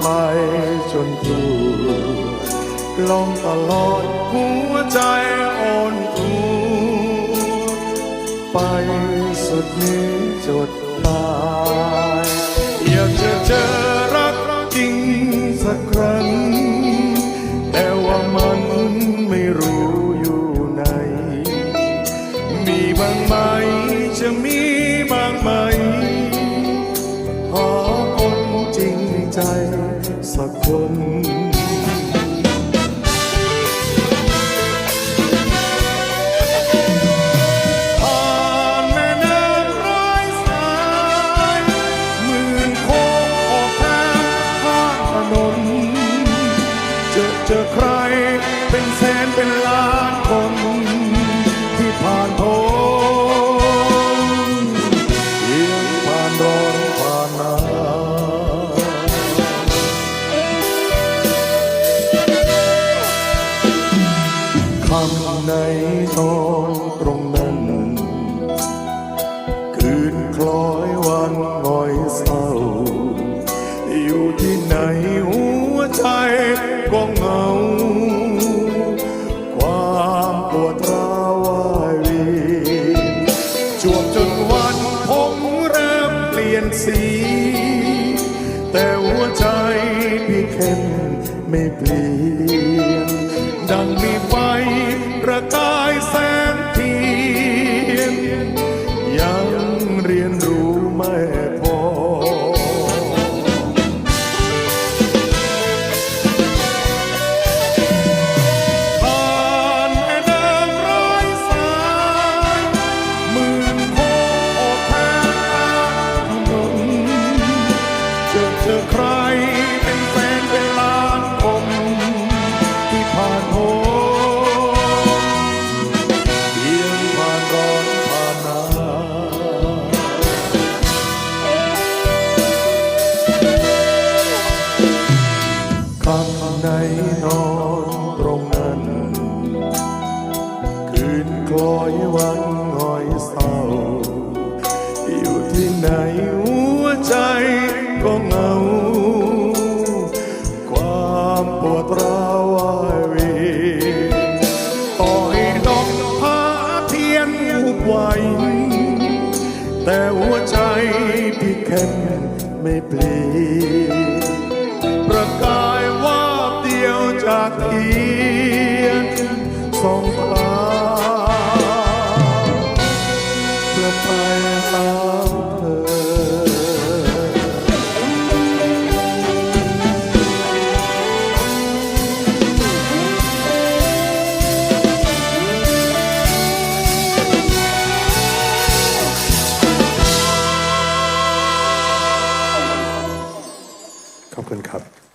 ไปจนถูลองตลอดหัวใจอ่อนทูไปสุดนี้จดตา งถนนเจอใครเป็นแสนเป็นล้านคน ในตอนตรงนั้น คืนคล้อยวันงอยเศร้า อยู่ที่ไหนหัวใจก็เหงา ความปวดร้าววายเวีจวบจนวันผมเริ่มเปลี่ยนสี แต่หัวใจพี่เข้มไม่เปลี่ยน ป คล้อยวันงอยเศร้า อยู่ที่ไหนหัวใจก็เหงา ความปวดร้าววายเวีต่อให้ต้องพาเทียนหุบไหวแต่หัวใจพี่เข้มไม่เปลี่ยน ขอบคุณครับ